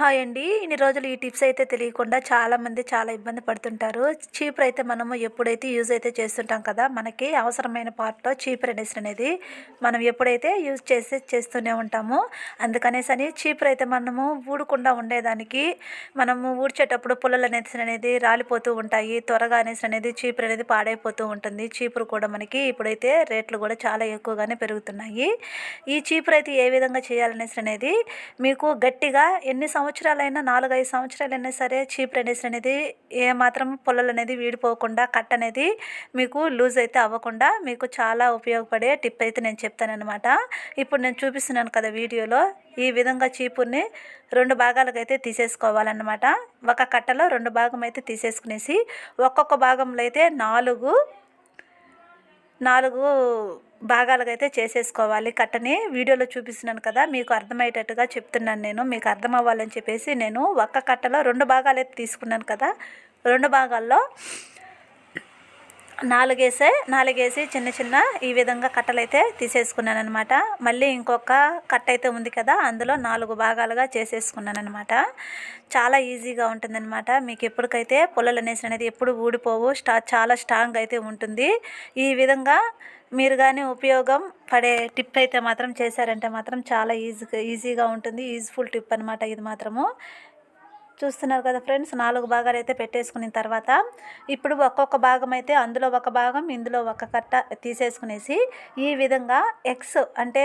Hi అండి. ఇన్ని రోజులు ఈ టిప్స్ అయితే తెలియకుండా చాలామంది చాలా ఇబ్బంది పడుతుంటారు. చీపర్ అయితే మనము ఎప్పుడైతే యూజ్ అయితే చేస్తుంటాం కదా మనకి అవసరమైన పార్ట్లో చీపర్ అనేసి అనేది మనం ఎప్పుడైతే యూజ్ చేసి చేస్తూనే ఉంటామో. అందుకనేసి అని చీపర్ అయితే మనము ఊడకుండా ఉండేదానికి మనము ఊడ్చేటప్పుడు పుల్లలు అనేసి అనేది రాలిపోతూ ఉంటాయి. త్వరగా అనేసి అనేది చీపర్ అనేది పాడైపోతూ ఉంటుంది. చీపురు కూడా మనకి ఇప్పుడైతే రేట్లు కూడా చాలా ఎక్కువగానే పెరుగుతున్నాయి. ఈ చీపురు అయితే ఏ విధంగా చేయాలనేసి అనేది మీకు గట్టిగా ఎన్ని సంవత్సరాలైనా నాలుగైదు సంవత్సరాలైనా సరే చీప్ రెడీస్ అనేది ఏమాత్రం పొలలు అనేది వీడిపోకుండా కట్ అనేది మీకు లూజ్ అయితే అవ్వకుండా మీకు చాలా ఉపయోగపడే టిప్ అయితే నేను చెప్తానమాట ఇప్పుడు నేను చూపిస్తున్నాను కదా వీడియోలో ఈ విధంగా చీపుర్ని రెండు భాగాలకు అయితే తీసేసుకోవాలన్నమాట. ఒక కట్టలో రెండు భాగం అయితే తీసేసుకునేసి ఒక్కొక్క భాగంలో అయితే నాలుగు నాలుగు భాగాలుగా అయితే చేసేసుకోవాలి. కట్టని వీడియోలో చూపిస్తున్నాను కదా మీకు అర్థమయ్యేటట్టుగా చెప్తున్నాను నేను. మీకు అర్థం అవ్వాలని చెప్పేసి నేను ఒక్క కట్టలో రెండు భాగాలు అయితే తీసుకున్నాను కదా. రెండు భాగాల్లో నాలుగేసే నాలుగేసి చిన్న చిన్న ఈ విధంగా కట్టలు అయితే తీసేసుకున్నాను అనమాట మళ్ళీ ఇంకొక కట్ట అయితే ఉంది కదా అందులో నాలుగు భాగాలుగా చేసేసుకున్నాను అనమాట చాలా ఈజీగా ఉంటుందన్నమాట. మీకు ఎప్పటికైతే పొలలు అనేసి అనేది ఎప్పుడు ఊడిపోవు స్టా చాలా స్ట్రాంగ్ అయితే ఉంటుంది. ఈ విధంగా మీరు కానీ ఉపయోగం పడే టిప్ అయితే మాత్రం చేశారంటే మాత్రం చాలా ఈజీగా ఈజీగా ఉంటుంది. యూజ్ఫుల్ టిప్ అనమాట ఇది మాత్రము. చూస్తున్నారు కదా ఫ్రెండ్స్ నాలుగు భాగాలు అయితే పెట్టేసుకున్న తర్వాత ఇప్పుడు ఒక్కొక్క భాగం అయితే అందులో ఒక భాగం ఇందులో ఒక కట్ట తీసేసుకునేసి ఈ విధంగా ఎక్స్ అంటే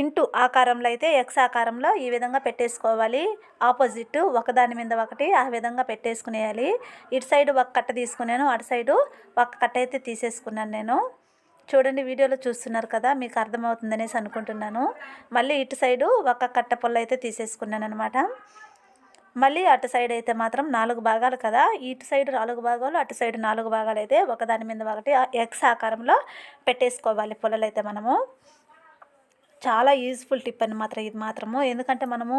ఇంటూ ఆకారంలో అయితే ఎక్స్ ఆకారంలో ఈ విధంగా పెట్టేసుకోవాలి. ఆపోజిట్ ఒకదాని మీద ఒకటి ఆ విధంగా పెట్టేసుకునేయాలి. ఇటు సైడ్ ఒక కట్ట తీసుకున్నాను అటు సైడు ఒక కట్ట అయితే తీసేసుకున్నాను నేను. చూడండి వీడియోలో చూస్తున్నారు కదా మీకు అర్థమవుతుందనేసి అనుకుంటున్నాను. మళ్ళీ ఇటు సైడు ఒక కట్ట పొల్ల అయితే తీసేసుకున్నాను అనమాట మళ్ళీ అటు సైడ్ అయితే మాత్రం నాలుగు భాగాలు కదా. ఇటు సైడ్ నాలుగు భాగాలు అటు సైడ్ నాలుగు భాగాలు అయితే ఒకదాని మీద ఒకటి ఎక్స్ ఆకారంలో పెట్టేసుకోవాలి పొలలు అయితే మనము. చాలా యూజ్ఫుల్ టిప్ అని మాత్రం ఇది మాత్రము. ఎందుకంటే మనము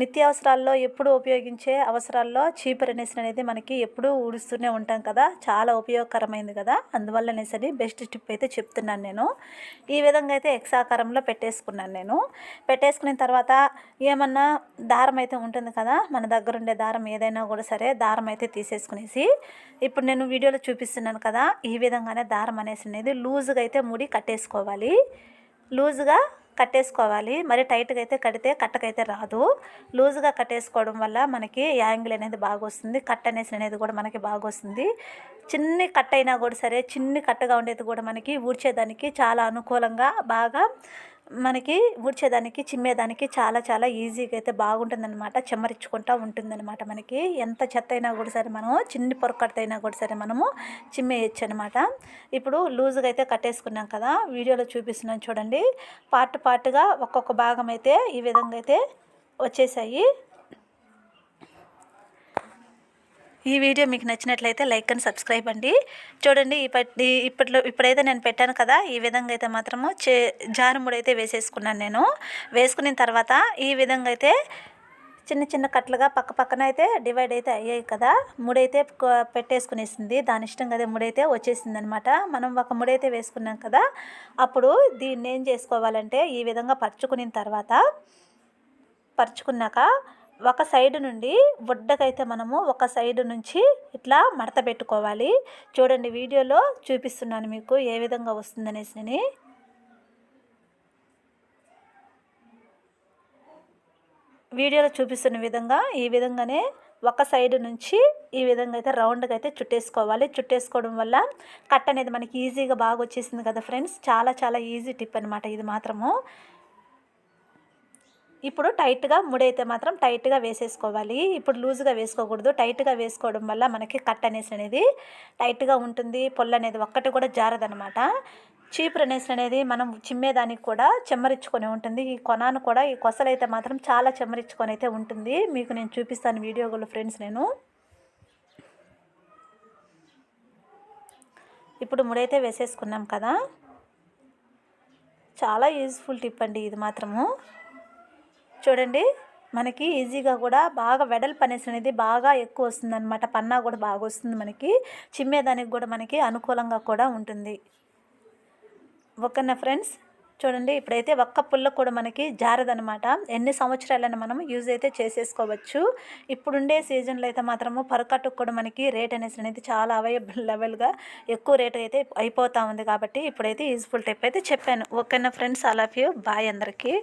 నిత్యావసరాల్లో ఎప్పుడు ఉపయోగించే అవసరాల్లో చీపర్ అనేసి అనేది మనకి ఎప్పుడూ ఊడుస్తూనే ఉంటాం కదా. చాలా ఉపయోగకరమైంది కదా. అందువల్ల అనేసి బెస్ట్ టిప్ అయితే చెప్తున్నాను నేను. ఈ విధంగా అయితే ఎక్సాకారంలో పెట్టేసుకున్నాను నేను. పెట్టేసుకున్న తర్వాత ఏమన్నా దారం అయితే ఉంటుంది కదా మన దగ్గర ఉండే దారం ఏదైనా కూడా సరే దారం అయితే తీసేసుకునేసి ఇప్పుడు నేను వీడియోలో చూపిస్తున్నాను కదా ఈ విధంగానే దారం అనేసి అనేది లూజ్గా అయితే ముడి కట్టేసుకోవాలి. లూజ్గా కట్టేసుకోవాలి. మరి టైట్గా అయితే కడితే కట్టకైతే రాదు. లూజ్గా కట్టేసుకోవడం వల్ల మనకి యాంగిల్ అనేది బాగా వస్తుంది కట్ అనేసి అనేది కూడా మనకి బాగా వస్తుంది చిన్ని కట్ అయినా కూడా సరే చిన్ని కట్టగా ఉండేది కూడా మనకి ఊడ్చేదానికి చాలా అనుకూలంగా బాగా మనకి ఊడ్చేదానికి చిమ్మేదానికి చాలా చాలా ఈజీగా అయితే బాగుంటుందన్నమాట. చెమ్మరించుకుంటూ ఉంటుందన్నమాట మనకి. ఎంత చెత్త అయినా కూడా సరే మనము చిన్ని పొరకట్ట అయినా కూడా సరే మనము చిమ్మేయచ్చు అనమాట ఇప్పుడు లూజ్గా అయితే కట్టేసుకున్నాం కదా వీడియోలో చూపిస్తున్నాను చూడండి. పార్ట్ పార్ట్గా ఒక్కొక్క భాగం అయితే ఈ విధంగా అయితే వచ్చేసాయి. ఈ వీడియో మీకు నచ్చినట్లయితే లైక్ అండ్ సబ్స్క్రైబ్ అండి. చూడండి ఇప్పటి ఇప్పట్లో ఇప్పుడైతే నేను పెట్టాను కదా ఈ విధంగా అయితే మాత్రము చే జారుముడు అయితే వేసేసుకున్నాను నేను. వేసుకున్న తర్వాత ఈ విధంగా అయితే చిన్న చిన్న కట్లుగా పక్క పక్కన అయితే డివైడ్ అయితే అయ్యాయి కదా ముడైతే పెట్టేసుకునేసింది. దాని ఇష్టంగా అదే ముడైతే వచ్చేసింది అనమాట మనం ఒక ముడైతే వేసుకున్నాం కదా అప్పుడు దీన్ని ఏం చేసుకోవాలంటే ఈ విధంగా పరుచుకున్న తర్వాత పరుచుకున్నాక ఒక సైడ్ నుండి బుడ్డకైతే మనము ఒక సైడ్ నుంచి ఇట్లా మడత పెట్టుకోవాలి. చూడండి వీడియోలో చూపిస్తున్నాను మీకు ఏ విధంగా వస్తుందనేసి వీడియోలో చూపిస్తున్న విధంగా ఈ విధంగానే ఒక సైడ్ నుంచి ఈ విధంగా అయితే రౌండ్గా అయితే చుట్టేసుకోవాలి. చుట్టేసుకోవడం వల్ల కట్ అనేది మనకి ఈజీగా బాగా వచ్చేసింది కదా ఫ్రెండ్స్. చాలా చాలా ఈజీ టిప్ అనమాట ఇది మాత్రము. ఇప్పుడు టైట్గా ముడైతే మాత్రం టైట్గా వేసేసుకోవాలి. ఇప్పుడు లూజ్గా వేసుకోకూడదు. టైట్గా వేసుకోవడం వల్ల మనకి కట్ అనేసి అనేది టైట్గా ఉంటుంది. పొల్ల అనేది ఒక్కటి కూడా జారదనమాట చీపురు అనేసి అనేది మనం చిమ్మేదానికి కూడా చెమ్మరించుకొని ఉంటుంది. ఈ కొనాను కూడా ఈ కొసలైతే మాత్రం చాలా చెమ్మరించుకొని అయితే ఉంటుంది. మీకు నేను చూపిస్తాను వీడియోలో ఫ్రెండ్స్ నేను. ఇప్పుడు ముడైతే వేసేసుకున్నాం కదా. చాలా యూజ్ఫుల్ టిప్ అండి ఇది మాత్రము. చూడండి మనకి ఈజీగా కూడా బాగా వెడల్పు అనేసి అనేది బాగా ఎక్కువ వస్తుంది అనమాట పన్నా కూడా బాగా వస్తుంది మనకి. చిమ్మేదానికి కూడా మనకి అనుకూలంగా కూడా ఉంటుంది. ఓకేనా ఫ్రెండ్స్? చూడండి ఇప్పుడైతే ఒక్క పుల్ల కూడా మనకి జారదనమాట ఎన్ని సంవత్సరాలైనా మనం యూజ్ అయితే చేసేసుకోవచ్చు. ఇప్పుడుండే సీజన్లో అయితే మాత్రము పరకట్టుకు కూడా మనకి రేట్ అనేసి అనేది చాలా అవైలబుల్ లెవెల్గా ఎక్కువ రేట్ అయితే అయిపోతూ ఉంది కాబట్టి ఇప్పుడైతే యూజ్ఫుల్ టైప్ అయితే చెప్పాను. ఓకేనా friends? I love you. Bye అందరికీ.